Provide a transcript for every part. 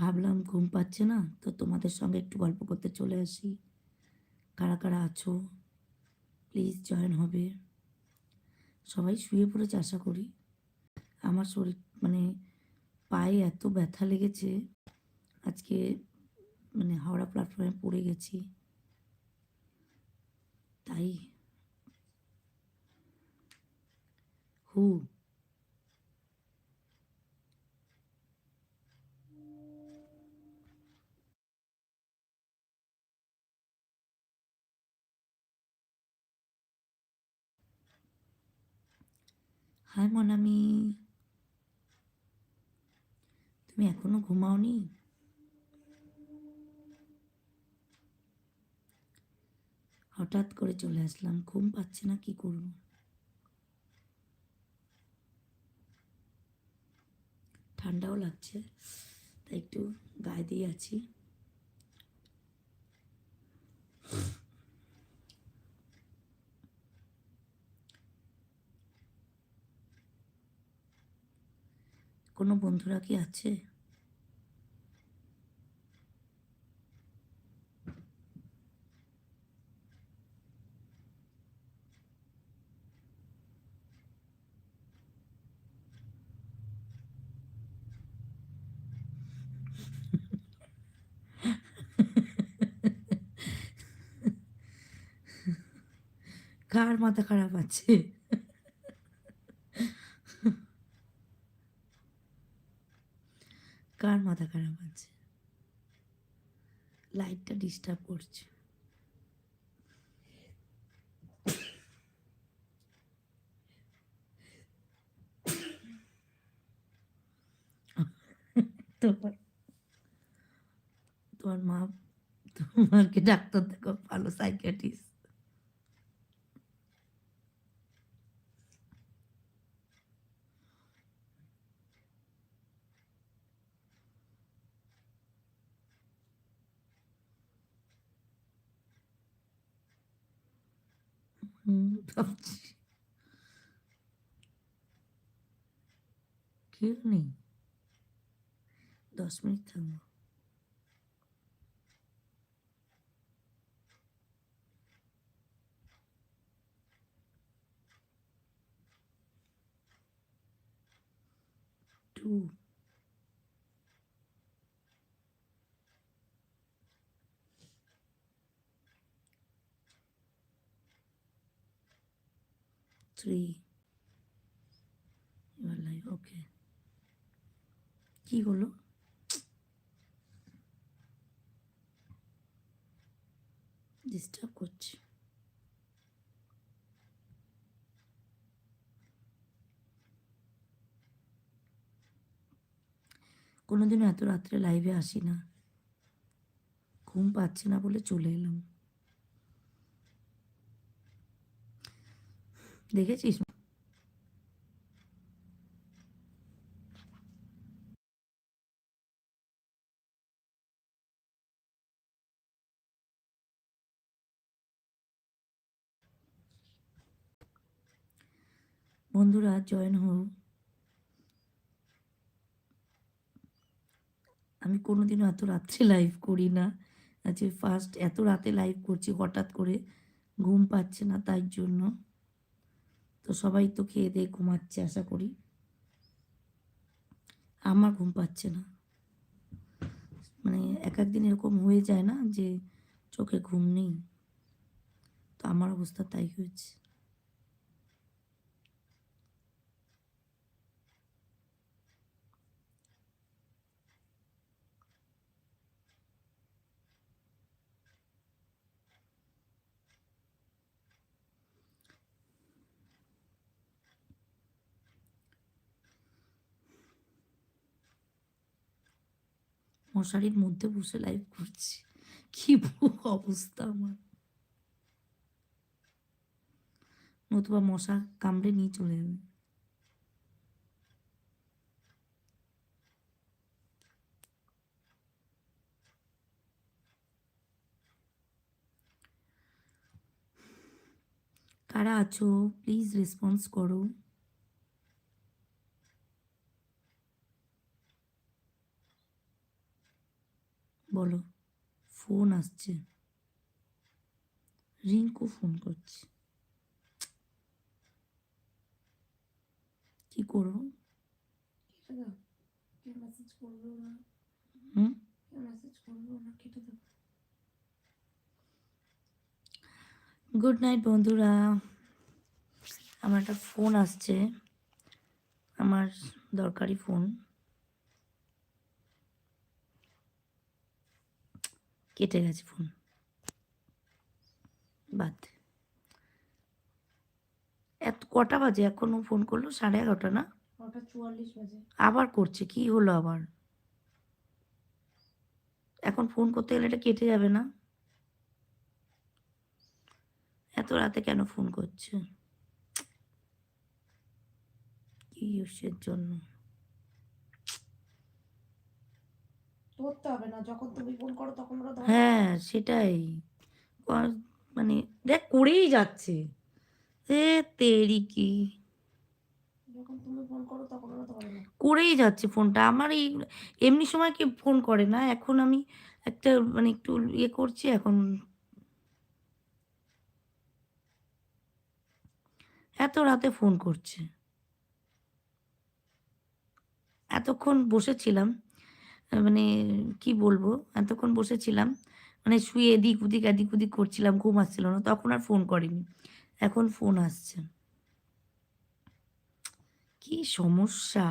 ভাবলাম ঘুম পাচ্ছে না, তো তোমাদের সঙ্গে একটু গল্প করতে চলে আসি। কারা কারা আছো? প্লিজ জয়েন হবে। সবাই শুয়ে পড়েছে আশা করি। আমার শরীর মানে পায়ে এত ব্যথা লেগেছে, আজকে মানে হাওড়া প্ল্যাটফর্মে পড়ে গেছি। তাই। হু। হাই মনামি। তুমি এখনও ঘুমাওনি? হঠাৎ করে চলে আসলাম, ঘুম পাচ্ছে না, কি করব? ঠান্ডাও লাগছে, তাই একটু গায়ে দিয়ে আছি। কোনো বন্ধুরা কি আছে? কার মাথা খারাপ আছে? কার মাথা খারাপ আছে? লাইটটা ডিস্টার্ব করছে। তোমার তোমার মা, তোমাকে ডাক্তার দেখো ভালো সাইকিয়াট্রিস্ট पबजी क्यों नहीं? दस मिनट थो থ্রি এবার লাইভ ওকে কি হলো? ডিস্টার্ব করছে। কোনোদিনও এত রাত্রে লাইভে আসি না ঘুম পাচ্ছে না বলে চলে এলাম। দেখেছিস? বন্ধুরা জয়েন হও। আমি কোনোদিনও এত রাত্রে লাইভ করি না। আজকে ফার্স্ট এত রাতে লাইভ করছি হঠাৎ করে। ঘুম পাচ্ছে না তাই জন্য। তো সবাই তো খেয়ে দিয়ে ঘুমাচ্ছে, আশা করি। আমার ঘুম পাচ্ছে না। মানে এক একদিন এরকম হয়ে যায় না যে চোখে ঘুম নেই। তো আমার অবস্থা তাই হয়েছে। মশারির মধ্যে বসে লাইভ করছি। কি অবস্থা আমার। নতুবা মশা কামড়ে নিয়ে চলে যাবে। কারা আছো? প্লিজ রেসপন্স করো। বলো ফোন আসছে। রিঙ্কু ফোন করছে। কি করব? গুড নাইট বন্ধুরা। আমার একটা ফোন আসছে। আমার দরকারি ফোন। কেটে গেছে ফোন বাদ। এত কটা বাজে? এখনও ফোন করল? সাড়ে এগারোটা না? আবার করছে? কি হলো আবার? এখন ফোন করতে গেলে এটা কেটে যাবে না? এত রাতে কেন ফোন করছে? কি ইউসের জন্য? ধরতে হবে না যখন তুমি ফোন করো তখন ওরা ধরে হ্যাঁ সেটাই। মানে দেখ করেই যাচ্ছে। এ তেরি কি। যখন তুমি ফোন করো তখন ওরা ধরে না। করেই যাচ্ছে ফোনটা আমার এই এমনি সময় কি ফোন করে না। এখন আমি একটা মানে একটু ইয়ে করছি এখন এত রাতে ফোন করছে। এতক্ষণ বসেছিলাম। মানে কি বলব? এতক্ষণ বসেছিলাম মানে শুয়ে এদিক ওদিক এদিক ওদিক করছিলাম ঘুম আসছিল না তখন আর ফোন করেনি। এখন ফোন আসছে। কি সমস্যা?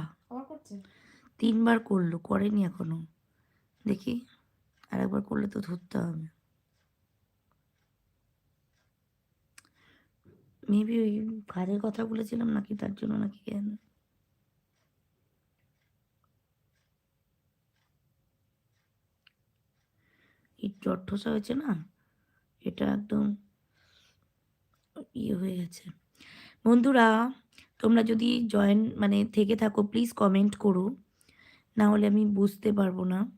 তিনবার করল করেনি এখনও। দেখি আরেকবার করলে তো ধরতে হবে। মেবি ওই কাজের কথা বলেছিলাম নাকি তার জন্য নাকি কেন? এই ঠসা হয়েছে না? এটা একদম ইয়ে হয়ে গেছে। বন্ধুরা, তোমরা যদি জয়েন মানে থেকে থাকো প্লিজ কমেন্ট করো। না হলে আমি বুঝতে পারব না।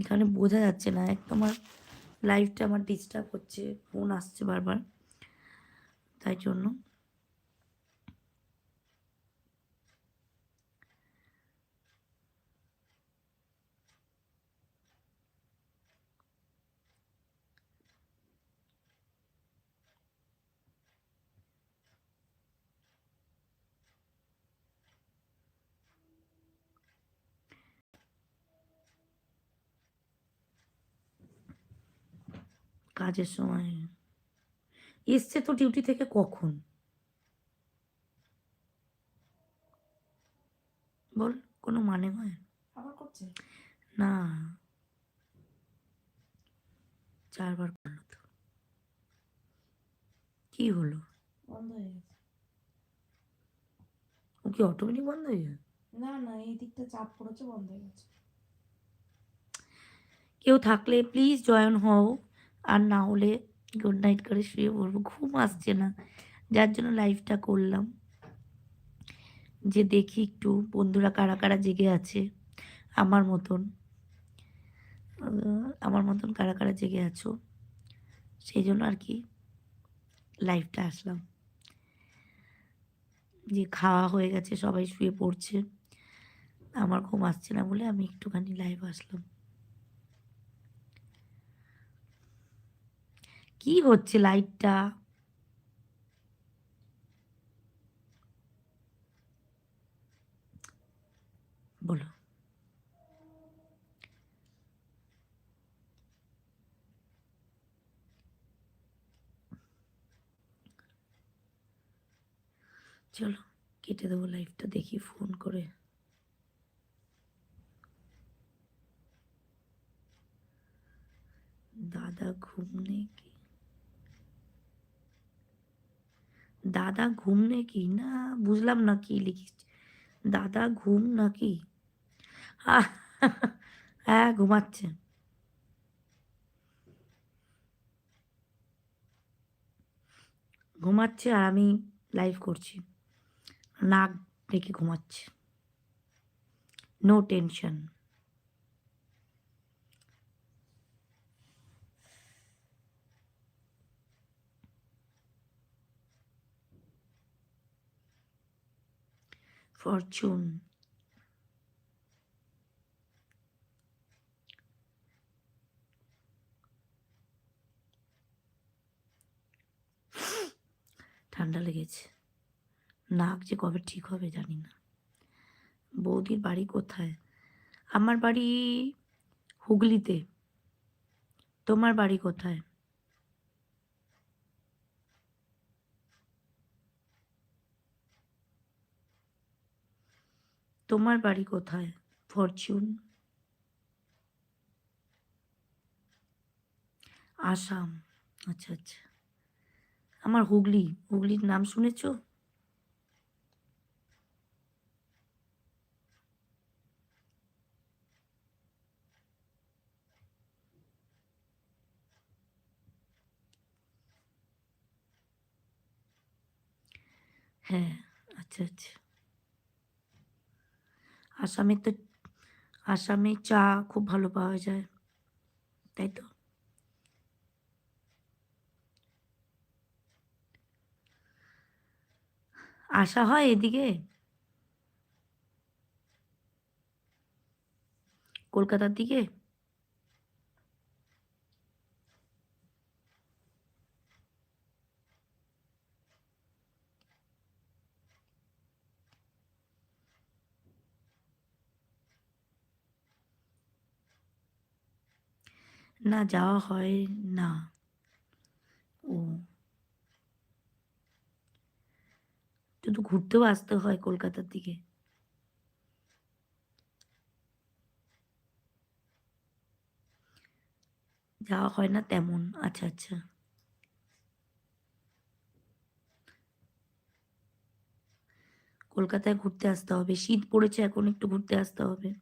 এখানে বোঝা যাচ্ছে না। এক তোমার লাইফটা আমার ডিস্টার্ব হচ্ছে ফোন আসছে বারবার। তাই জন্য কাজের সময়। এসছে তো ডিউটি থেকে কখন? বল কোনো মানে হয়? আবার করছে? না। চারবার করল তো। কি হলো? বন্ধ হয়ে গেছে। ও কি অটোমেটিক বন্ধ হয়ে যায় না না এই দিকটা চাপ পড়েছে বন্ধ হয়ে গেছে। কেউ থাকলে প্লিজ জয়েন হও। আর না হলে গুড নাইট করে শুয়ে পড়ব। ঘুম আসছে না। যার জন্য লাইভটা করলাম। যে দেখি একটু বন্ধুরা কারা কারা জেগে আছে। আমার মতন। আমার মতন কারা কারা জেগে আছো। সেই জন্য আর কি লাইভটা আসলাম। যে খাওয়া হয়ে গেছে, সবাই শুয়ে পড়ছে। আমার ঘুম আসছে না বলে আমি একটুখানি লাইভ আসলাম। কি হচ্ছে লাইটটা? বলো। চলো, কেটে দেবো লাইফটা দেখি ফোন করে। দাদা ঘুম নেই কি? দাদা ঘুম নাকি? না, বুঝলাম না কি লিখিস দাদা ঘুম নাকি? হ্যাঁ ঘুমাচ্ছে। ঘুমাচ্ছে আর আমি লাইভ করছি। নাক ডেকে ঘুমাচ্ছে। No tension fortune. ঠান্ডা লেগেছে। নাক যে কবে ঠিক হবে জানি না। বৌদির বাড়ি কোথায়? আমার বাড়ি হুগলিতে। তোমার বাড়ি কোথায়? তোমার বাড়ি কোথায়? ফরচুন। আসাম। আচ্ছা আচ্ছা। আমার হুগলি। হুগলির নাম শুনেছো? হ্যাঁ আচ্ছা আচ্ছা। আসামে তো, আসামে চা খুব ভালো পাওয়া যায়, তাই তো? আসা হয় এদিকে? কলকাতার দিকে? না যাওয়া হয় না ও। শুধু ঘুরতেও আসতে হয় কলকাতার দিকে。যাওয়া হয় না তেমন। আচ্ছা আচ্ছা। কলকাতায় ঘুরতে আসতে হবে। শীত পড়েছে, এখন একটু ঘুরতে আসতে হবে।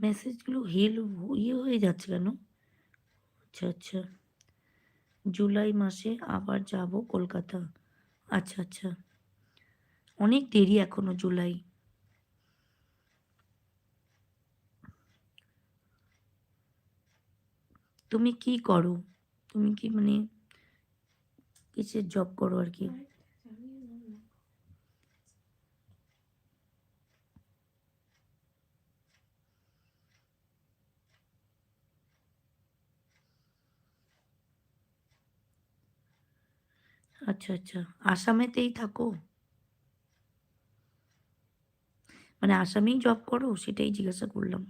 মেসেজগুলো হিল ইয়ে হয়ে যাচ্ছে কেন? আচ্ছা আচ্ছা। জুলাই মাসে আবার যাব কলকাতা। আচ্ছা আচ্ছা। অনেক দেরি এখনও জুলাই। তুমি কি করো? তুমি কি মানে কিসের জব করো আর কি? আচ্ছা আচ্ছা। আসামেতেই থাকো? মানে আসামেই জব করো? সেটাই জিজ্ঞাসা করলাম।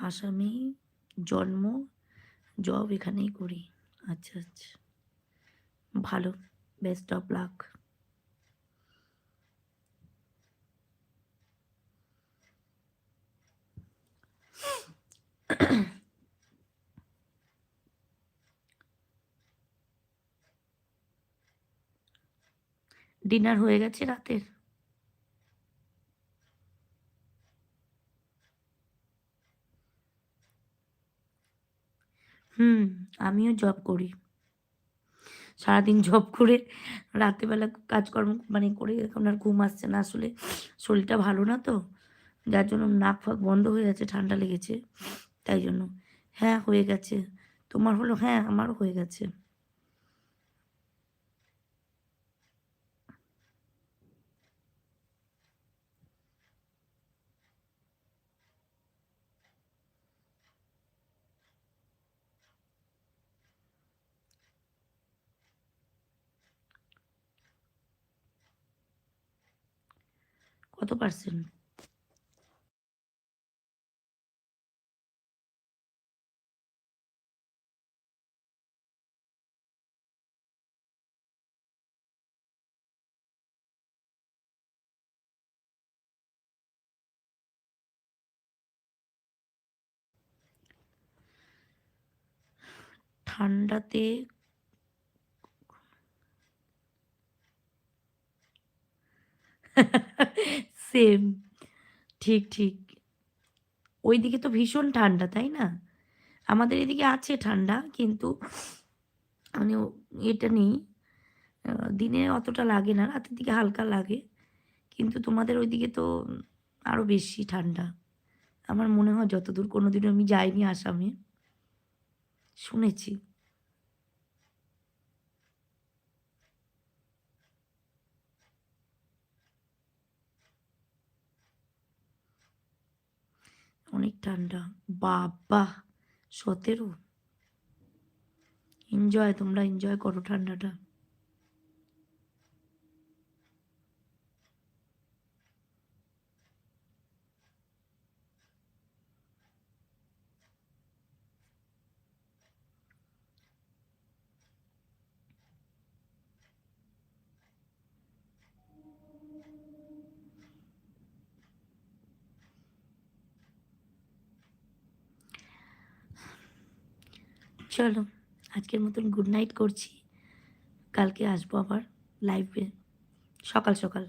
আসামেই জন্ম জব এখানেই করি। আচ্ছা আচ্ছা। ভালো বেস্ট অফ লাক ডিনার হয়ে গেছে রাতের? আমিও জব করি। সারাদিন জব করে রাতেবেলা কাজকর্ম মানে করে এখন আর ঘুম আসছে না। আসলে শরীরটা ভালো না তো, যার জন্য নাক ফাঁক বন্ধ হয়ে গেছে, ঠান্ডা লেগেছে, তাই জন্য। হ্যাঁ হয়ে গেছে। তোমার হলো হ্যাঁ আমারও হয়ে গেছে। কত পার্সেন্ট। ঠান্ডাতে সেম ঠিক ঠিক। ওইদিকে তো ভীষণ ঠান্ডা, তাই না? আমাদের এদিকে আছে ঠান্ডা, কিন্তু মানে এটা নেই। দিনে অতটা লাগে না, রাতের দিকে হালকা লাগে। কিন্তু তোমাদের ওইদিকে তো আরও বেশি ঠান্ডা। আমার মনে হয় যতদূর কোনোদিনও আমি যাইনি আসামে। শুনেছি। অনেক ঠান্ডা। বাবা সতেরো। এনজয় তোমরা এনজয় করো ঠান্ডাটা। চলো আজকের মতন গুড নাইট করছি। কালকে আসব আবার লাইভে সকাল সকাল।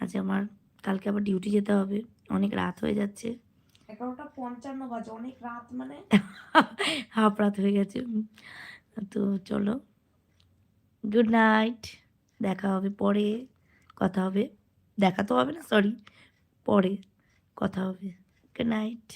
আজ আমার কালকে আবার ডিউটি যেতে হবে অনেক রাত হয়ে যাচ্ছে। এগারোটা পঞ্চান্ন বাজে অনেক রাত মানে? হাফ রাত হয়ে গেছে। তো চলো গুড নাইট দেখা হবে পরে কথা হবে দেখা তো হবে না সরি পরে কথা হবে। Good night